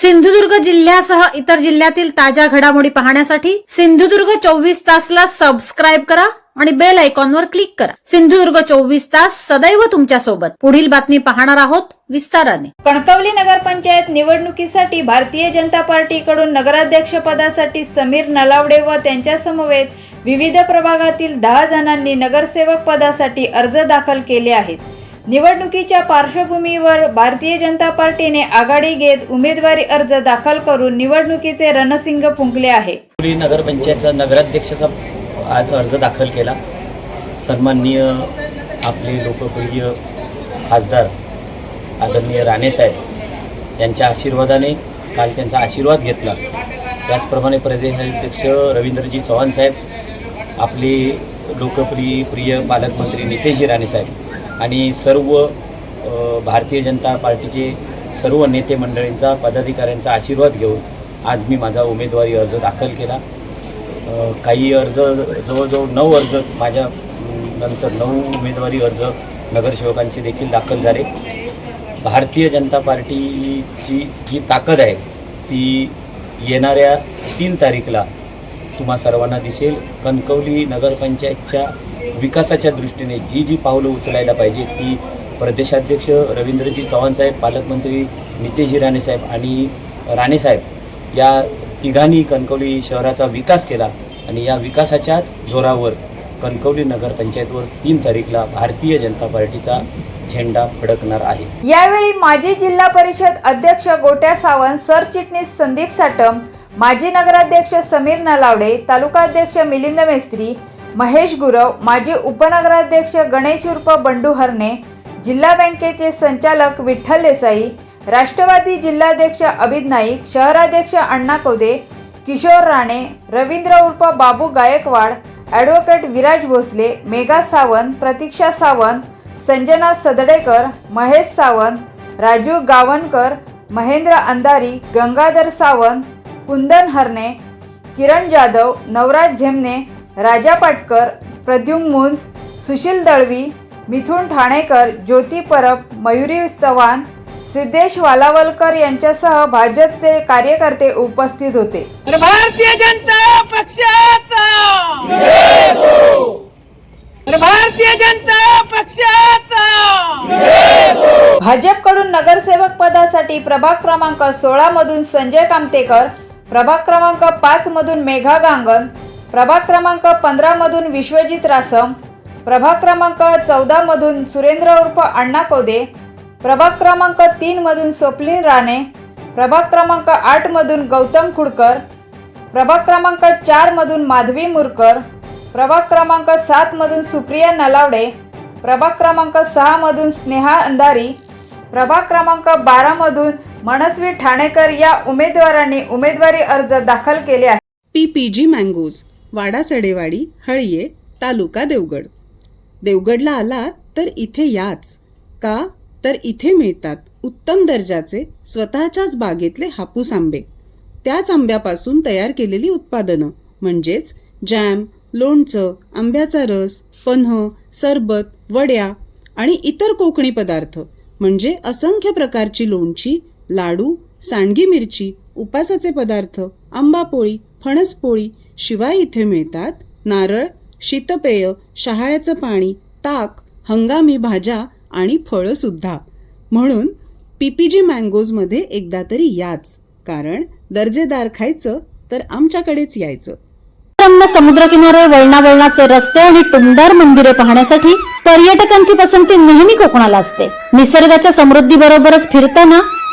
सिंधुदुर्ग जिल्ह्यासह इतर जिल्ह्यातील ताज्या घडामोडी पाहण्यासाठी सिंधुदुर्ग चोवीस तासला सबस्क्राईब करा आणि बेल आयकॉनवर क्लिक करा. सिंधुदुर्ग चोवीस तास सदैव तुमच्यासोबत. पुढील बातमी पाहणार आहोत विस्ताराने. कणकवली नगरपंचायत निवडणुकीसाठी भारतीय जनता पार्टीकडून नगराध्यक्ष पदासाठी समीर नलावडे व त्यांच्या समवेत विविध प्रभागातील दहा जणांनी नगरसेवक पदासाठी अर्ज दाखल केले आहेत. निवडणुकीच्या पार्श्वभूमीवर भारतीय जनता पार्टीने आघाडी घेत उमेदवारी अर्ज दाखल करून निवडणुकीचे रणसिंग फुंकले आहे. नगरपंचायतचा नगराध्यक्षाचा आज अर्ज दाखल केला. सन्माननीय आपले लोकप्रिय खासदार आदरणीय राणेसाहेब यांच्या आशीर्वादाने काल त्यांचा आशीर्वाद घेतला. त्याचप्रमाणे प्रदेशाध्यक्ष रवींद्रजी चव्हाण साहेब आपले लोकप्रिय प्रिय पालकमंत्री नितेशजी राणेसाहेब आणि सर्व भारतीय जनता पार्टीचे सर्व नेते मंडळींचा पदाधिकाऱ्यांचा आशीर्वाद घेऊन आज मी माझा उमेदवारी अर्ज दाखल केला. काही अर्ज जवळजवळ नऊ अर्ज माझ्या नंतर नऊ उमेदवारी अर्ज नगरसेवकांचे देखील दाखल झाले. भारतीय जनता पार्टीची जी ताकद आहे ती येणाऱ्या तीन तारीखला तुम्हा सर्वांना दिसेल. कणकवली नगरपंचायतच्या विकासाच्या दृष्टीने जी जी पावलं उचलायला पाहिजे ती प्रदेशाध्यक्ष रवींद्रजी चव्हाण साहेब पालकमंत्री नितेशजी राणेसाहेब आणि राणेसाहेब या तिघांनी कणकवली शहराचा विकास केला आणि या विकासाच्याच जोरावर कणकवली नगरपंचायतवर तीन तारीखला भारतीय जनता पार्टीचा झेंडा फडकणार आहे. यावेळी माजी जिल्हा परिषद अध्यक्ष गोट्या सावंत सरचिटणीस संदीप साटम माजी नगराध्यक्ष समीर नलावडे तालुकाध्यक्ष मिलिंद मेस्त्री महेश गुरव माजी उपनगराध्यक्ष गणेश उर्फ बंडू हरणे जिल्हा बँकेचे संचालक विठ्ठल देसाई राष्ट्रवादी जिल्हाध्यक्ष अभिद नाईक शहराध्यक्ष अण्णा कोदे किशोर राणे रवींद्र उर्फ बाबू गायकवाड ॲडव्होकेट विराज भोसले मेघा सावंत प्रतीक्षा सावंत संजना सदडेकर महेश सावंत राजू गावणकर महेंद्र अंधारी गंगाधर सावंत कुंदन हरणे किरण जाधव नवराज झेमने राजा पाटकर प्रद्युम मुंज सुशील दळवी मिथुन ठाणेकर ज्योती परब मयुरी चव्हाण सिद्धेश वालावलकर यांच्यासह भाजपचे कार्यकर्ते उपस्थित होते. भारतीय जनता पक्षाचा! भारतीय जनता पक्षाचा! भाजपकडून नगरसेवक पदासाठी प्रभाग क्रमांक सोळा मधून संजय कामतेकर प्रभाग क्रमांक पाच मधून मेघा गांगन प्रभाग क्रमांक पंधरा मधून विश्वजित रासम प्रभाग क्रमांक चौदा मधून सुरेंद्र उर्फ अण्णा कोदे प्रभाग क्रमांक तीन मधून स्वप्नील राणे प्रभाग क्रमांक आठ मधून गौतम खुडकर प्रभाग क्रमांक चार मधून माधवी मुरकर प्रभाग क्रमांक सात मधून सुप्रिया नलावडे प्रभाग क्रमांक सहा मधून स्नेहा अंधारी प्रभाग क्रमांक बारा मधून मनस्वी ठाणेकर या उमेदवारांनी उमेदवारी अर्ज दाखल केले आहेत. पीपीजी मँगोज वाडा सडेवाडी हळिये तालुका देवगड. देवगडला आलात तर इथे याच. का? तर इथे मिळतात उत्तम दर्जाचे स्वतःच्याच बागेतले हापूस आंबे. त्याच आंब्यापासून तयार केलेली उत्पादनं म्हणजेच जॅम लोणचं आंब्याचा रस पन्ह सरबत वड्या आणि इतर कोकणी पदार्थ म्हणजे असंख्य प्रकारची लोणची लाडू सांडगी मिरची उपासाचे पदार्थ आंबापोळी फणसपोळी शिवाय इथे मिळतात. नारळ शीतपेय शहाळ्याचं पाणी ताक हंगामी भाज्या आणि फळंसुद्धा. म्हणून पीपीजी मँगोजमध्ये एकदा तरी याच कारण दर्जेदार खायचं तर आमच्याकडेच यायचं. रम्य वळणा वळणावळणाचे रस्ते आणि टुमदार मंदिरे पाहण्यासाठी पर्यटकांची पसंती नेहमी कोकणाला असते. निसर्गाच्या समृद्धी बरोबरच फिरताना